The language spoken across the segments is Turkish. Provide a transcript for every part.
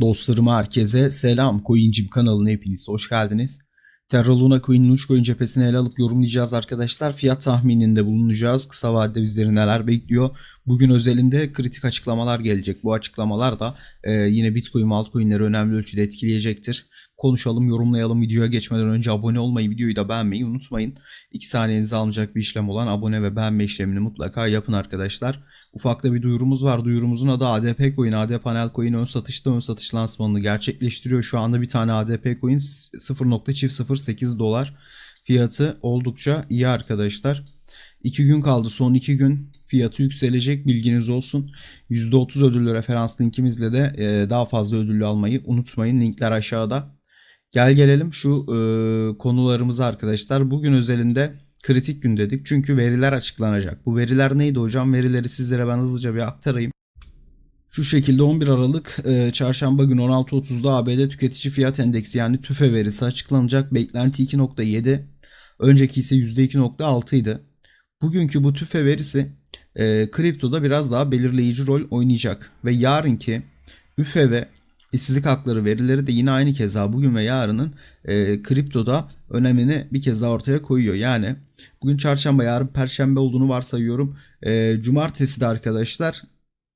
Dostlarım herkese selam. Coincim kanalına hepiniz hoş geldiniz. Terra Luna Coin'in coin cephesini ele alıp yorumlayacağız arkadaşlar. Fiyat tahmininde bulunacağız. Kısa vadede bizleri neler bekliyor. Bugün özelinde kritik açıklamalar gelecek. Bu açıklamalar da e, yine Bitcoin ve altcoin'leri önemli ölçüde etkileyecektir. Konuşalım, yorumlayalım. Videoya geçmeden önce abone olmayı, videoyu da beğenmeyi unutmayın. 2 saniyenizi almayacak bir işlem olan abone ve beğenme işlemini mutlaka yapın arkadaşlar. Ufakta bir duyurumuz var. Duyurumuzun adı ADP Coin. AD Panel Coin ön satışta ön satış lansmanını gerçekleştiriyor. Şu anda bir tane ADP Coin 0.008 dolar fiyatı oldukça iyi arkadaşlar. 2 gün kaldı. Son 2 gün fiyatı yükselecek bilginiz olsun. %30 ödüllü referans linkimizle de e, daha fazla ödüllü almayı unutmayın. Linkler aşağıda. Gel gelelim şu e, konularımıza arkadaşlar. Bugün özelinde kritik gün dedik. Çünkü veriler açıklanacak. Bu veriler neydi hocam? Verileri sizlere ben hızlıca bir aktarayım. Şu şekilde 11 Aralık e, çarşamba günü 16.30'da ABD tüketici fiyat endeksi yani TÜFE verisi açıklanacak. Beklenti 2.7. Önceki ise %2.6 idi. Bugünkü bu TÜFE verisi e, kriptoda biraz daha belirleyici rol oynayacak. Ve yarınki üfe ve işsizlik hakları verileri de yine aynı keza bugün ve yarının e, kriptoda önemini bir kez daha ortaya koyuyor. Yani bugün çarşamba yarın perşembe olduğunu varsayıyorum. E, cumartesi de arkadaşlar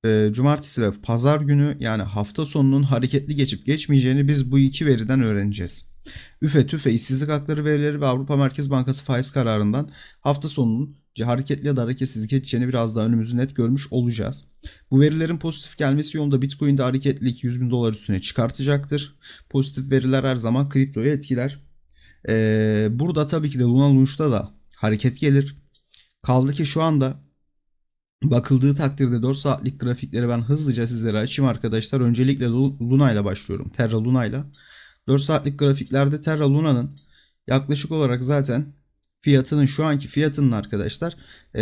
e, cumartesi ve pazar günü yani hafta sonunun hareketli geçip geçmeyeceğini biz bu iki veriden öğreneceğiz. Üfe, TÜFE, işsizlik hakları verileri ve Avrupa Merkez Bankası faiz kararından hafta sonunun hareketli ya da hareketsiz geçeceğini biraz daha önümüzü net görmüş olacağız. Bu verilerin pozitif gelmesi yolunda Bitcoin'de hareketlilik 100 bin dolar üstüne çıkartacaktır. Pozitif veriler her zaman kriptoyu etkiler. Ee, burada tabii ki de Luna Launch'ta da hareket gelir. Kaldı ki şu anda bakıldığı takdirde 4 saatlik grafikleri ben hızlıca sizlere açayım arkadaşlar. Öncelikle Luna ile başlıyorum. Terra Luna ile. 4 saatlik grafiklerde Terra Luna'nın yaklaşık olarak zaten fiyatının şu anki fiyatının arkadaşlar e,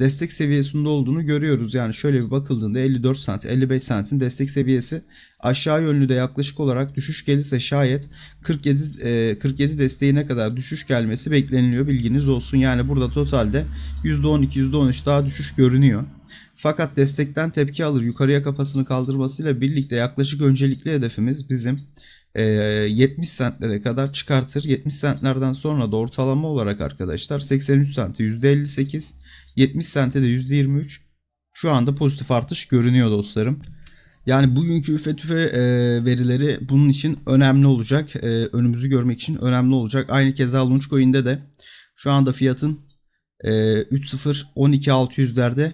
destek seviyesinde olduğunu görüyoruz. Yani şöyle bir bakıldığında 54 sent 55 sentin destek seviyesi aşağı yönlü de yaklaşık olarak düşüş gelirse şayet 47 e, 47 desteğine kadar düşüş gelmesi bekleniliyor bilginiz olsun. Yani burada totalde %12 %13 daha düşüş görünüyor. Fakat destekten tepki alır yukarıya kafasını kaldırmasıyla birlikte yaklaşık öncelikli hedefimiz bizim 70 sentlere kadar çıkartır. 70 sentlerden sonra da ortalama olarak arkadaşlar 83 sente %58, 70 sente de %23 şu anda pozitif artış görünüyor dostlarım. Yani bugünkü üfe tüfe e, verileri bunun için önemli olacak. E, önümüzü görmek için önemli olacak. Aynı keza Launchcoin'de de şu anda fiyatın e, 3.0 12600'lerde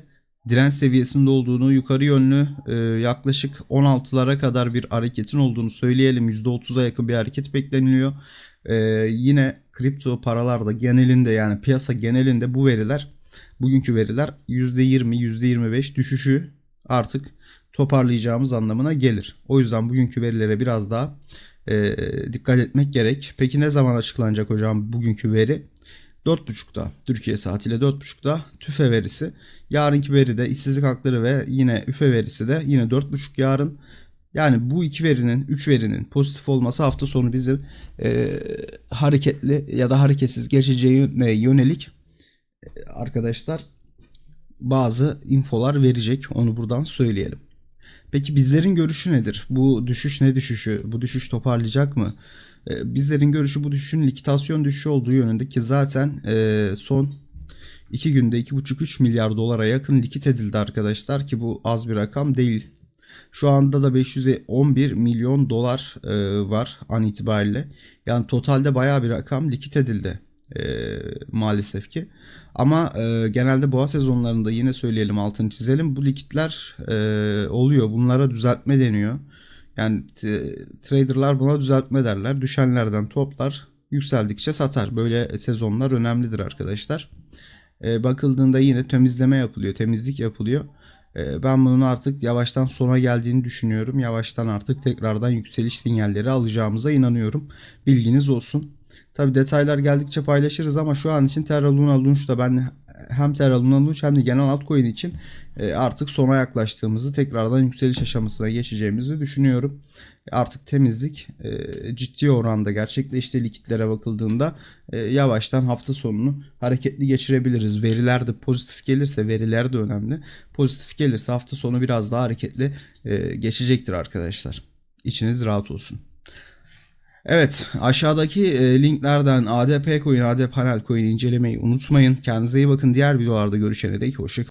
direnç seviyesinde olduğunu, yukarı yönlü e, yaklaşık 16'lara kadar bir hareketin olduğunu söyleyelim. %30'a yakın bir hareket bekleniliyor. E, yine kripto paralarda genelinde yani piyasa genelinde bu veriler, bugünkü veriler %20, %25 düşüşü artık toparlayacağımız anlamına gelir. O yüzden bugünkü verilere biraz daha e, dikkat etmek gerek. Peki ne zaman açıklanacak hocam bugünkü veri? 4.30'da Türkiye saatiyle 4.30'da tüfe verisi. Yarınki veri de işsizlik hakları ve yine üfe verisi de yine 4.30 yarın. Yani bu iki verinin, üç verinin pozitif olması hafta sonu bizi e, hareketli ya da hareketsiz geçeceğine yönelik e, arkadaşlar bazı infolar verecek. Onu buradan söyleyelim. Peki bizlerin görüşü nedir? Bu düşüş ne düşüşü? Bu düşüş toparlayacak mı? Ee, bizlerin görüşü bu düşüşün likitasyon düşüşü olduğu yönünde ki zaten e, son 2 günde 2,5-3 milyar dolara yakın likit edildi arkadaşlar ki bu az bir rakam değil. Şu anda da 511 milyon dolar e, var an itibariyle. Yani totalde baya bir rakam likit edildi e, maalesef ki. Ama e, genelde boğa sezonlarında yine söyleyelim altını çizelim. Bu likitler e, oluyor. Bunlara düzeltme deniyor. Yani traderlar buna düzeltme derler. Düşenlerden toplar, yükseldikçe satar. Böyle sezonlar önemlidir arkadaşlar. E, bakıldığında yine temizleme yapılıyor, temizlik yapılıyor. E, ben bunun artık yavaştan sona geldiğini düşünüyorum. Yavaştan artık tekrardan yükseliş sinyalleri alacağımıza inanıyorum. Bilginiz olsun. Tabi detaylar geldikçe paylaşırız ama şu an için Terra Luna Launch'da ben hem Terra Luna Launch hem de genel altcoin için e, artık sona yaklaştığımızı tekrardan yükseliş aşamasına geçeceğimizi düşünüyorum. Artık temizlik e, ciddi oranda gerçekleşti likitlere bakıldığında e, yavaştan hafta sonunu hareketli geçirebiliriz. Veriler de pozitif gelirse veriler de önemli. Pozitif gelirse hafta sonu biraz daha hareketli geçecektir arkadaşlar. İçiniz rahat olsun. Evet aşağıdaki e, linklerden ADP coin, AD panel coin incelemeyi unutmayın. Kendinize iyi bakın. Diğer videolarda görüşene dek hoşçakalın.